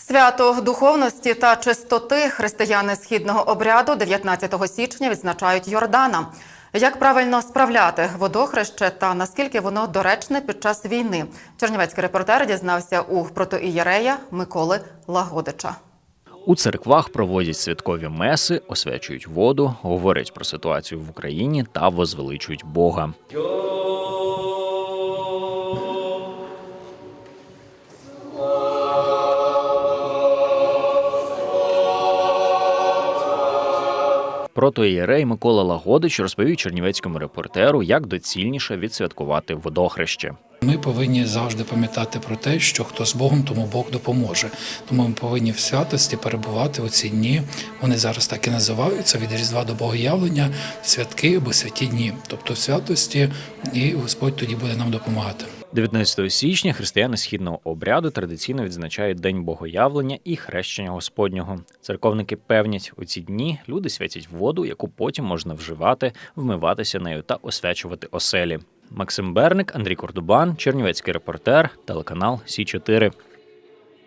Свято духовності та чистоти християни східного обряду 19 січня відзначають Йордана. Як правильно справляти водохреще та наскільки воно доречне під час війни? Чернівецький репортер дізнався у протоієрея Миколи Лагодича. У церквах проводять святкові меси, освячують воду, говорять про ситуацію в Україні та возвеличують Бога. Протоієрей Микола Лагодич розповів чернівецькому репортеру, як доцільніше відсвяткувати водохреще. Ми повинні завжди пам'ятати про те, що хто з Богом, тому Бог допоможе. Тому ми повинні в святості перебувати у ці дні. Вони зараз так і називаються від Різдва до Богоявлення, святки або святі дні, тобто в святості, і Господь тоді буде нам допомагати. 19 січня християни східного обряду традиційно відзначають День Богоявлення і хрещення Господнього. Церковники певнять, у ці дні люди святять воду, яку потім можна вживати, вмиватися нею та освячувати оселі. Максим Берник, Андрій Кордубан, Чернівецький репортер, телеканал Сі 4